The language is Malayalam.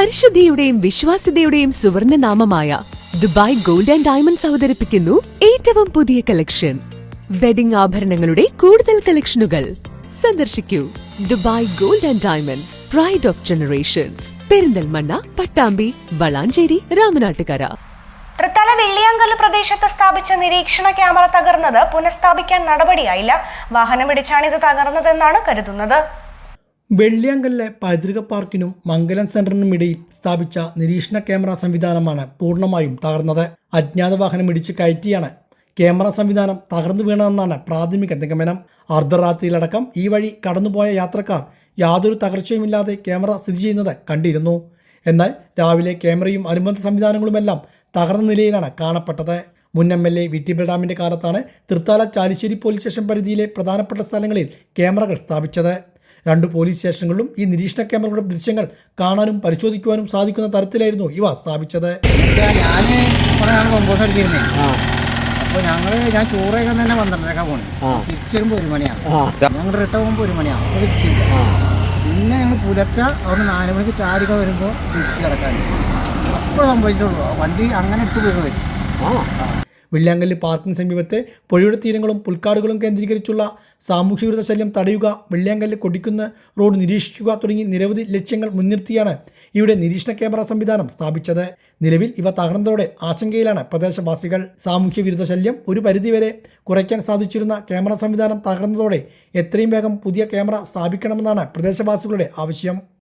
പരിശുദ്ധിയുടെയും വിശ്വാസ്യതയുടെയും സുവർണ നാമമായ ദുബായ് ഗോൾഡ് ആൻഡ് ഡയമണ്ട്സ് അവതരിപ്പിക്കുന്നു ഏറ്റവും പുതിയ കളക്ഷൻ വെഡിംഗ് ആഭരണങ്ങളുടെ കൂടുതൽ കളക്ഷനുകൾ സന്ദർശിക്കൂ. Dubai gold and diamonds pride of generations Perinthalmanna Pattambi Valanchery Ramanattukara. Thrithala Velliyankallu പ്രദേശത്ത് സ്ഥാപിച്ച നിരീക്ഷണ ക്യാമറ തകർന്നത് പുനഃസ്ഥാപിക്കാൻ നടപടിയായില്ല. വാഹനമിടിച്ചാണ് ഇത് തകർന്നതെന്നാണ് കരുതുന്നത്. വെള്ളിയാങ്കലിലെ പൈതൃക പാർക്കിനും മംഗലം സെന്ററിനും ഇടയിൽ സ്ഥാപിച്ച നിരീക്ഷണ ക്യാമറ സംവിധാനമാണ് പൂർണമായും തകർന്നത്. അജ്ഞാത വാഹനം ഇടിച്ച് കയറ്റിയാണ് ക്യാമറ സംവിധാനം തകർന്നു വീണതെന്നാണ് പ്രാഥമിക നിഗമനം. അർദ്ധരാത്രിയിലടക്കം ഈ വഴി കടന്നുപോയ യാത്രക്കാർ യാതൊരു തകർച്ചയുമില്ലാതെ ക്യാമറ സ്ഥിതി ചെയ്യുന്നത് കണ്ടിരുന്നു. എന്നാൽ രാവിലെ ക്യാമറയും അനുബന്ധ സംവിധാനങ്ങളുമെല്ലാം തകർന്ന നിലയിലാണ് കാണപ്പെട്ടത്. മുൻ M L A V T കാലത്താണ് തൃത്താല ചാലിശ്ശേരി പോലീസ് സ്റ്റേഷൻ പരിധിയിലെ പ്രധാനപ്പെട്ട സ്ഥലങ്ങളിൽ ക്യാമറകൾ സ്ഥാപിച്ചത്. രണ്ട് പോലീസ് സ്റ്റേഷനുകളിലും ഈ നിരീക്ഷണ ക്യാമറകളുടെ ദൃശ്യങ്ങൾ കാണാനും പരിശോധിക്കുവാനും സാധിക്കുന്ന തരത്തിലായിരുന്നു ഇവ സ്ഥാപിച്ചത്. ഞാൻ കുറെ നാൾ കൊമ്പോസ് അടിച്ചിരുന്നേ. അപ്പോൾ ഞങ്ങൾ ഞാൻ ചോറൊക്കെ തന്നെ പന്ത്രണ്ടരക്ക പോണേ. തിരിച്ചു വരുമ്പോൾ ഒരു മണിയാണ് ഞങ്ങൾ റിട്ടേൺ പോകുമ്പോൾ ഒരു മണിയാണ് അപ്പോൾ തിരിച്ചില്ല. പിന്നെ ഞങ്ങൾ പുലർച്ചെ അവിടെ നാല് മണിക്ക് ചാടിക്ക വരുമ്പോൾ തിരിച്ച് കിടക്കാൻ അപ്പോൾ സംഭവിച്ചിട്ടുള്ളൂ. വണ്ടി അങ്ങനെ ഇട്ട് പോയി വരും. വെള്ളിയാങ്കല്ല് പാർക്കിന് സമീപത്തെ പുഴയുടെ തീരങ്ങളും പുൽക്കാടുകളും കേന്ദ്രീകരിച്ചുള്ള സാമൂഹ്യ വിരുദ്ധ ശല്യം തടയുക വെള്ളിയാങ്കല്ല് കൊടിക്കുന്ന റോഡ് നിരീക്ഷിക്കുക തുടങ്ങി നിരവധി ലക്ഷ്യങ്ങൾ മുൻനിർത്തിയാണ് ഇവിടെ നിരീക്ഷണ ക്യാമറ സംവിധാനം സ്ഥാപിച്ചത്. നിലവിൽ ഇവ തകർന്നതോടെ ആശങ്കയിലാണ് പ്രദേശവാസികൾ. സാമൂഹ്യ വിരുദ്ധ ശല്യം ഒരു പരിധിവരെ കുറയ്ക്കാൻ സാധിച്ചിരുന്ന ക്യാമറ സംവിധാനം തകർന്നതോടെ എത്രയും വേഗം പുതിയ ക്യാമറ സ്ഥാപിക്കണമെന്നാണ് പ്രദേശവാസികളുടെ ആവശ്യം.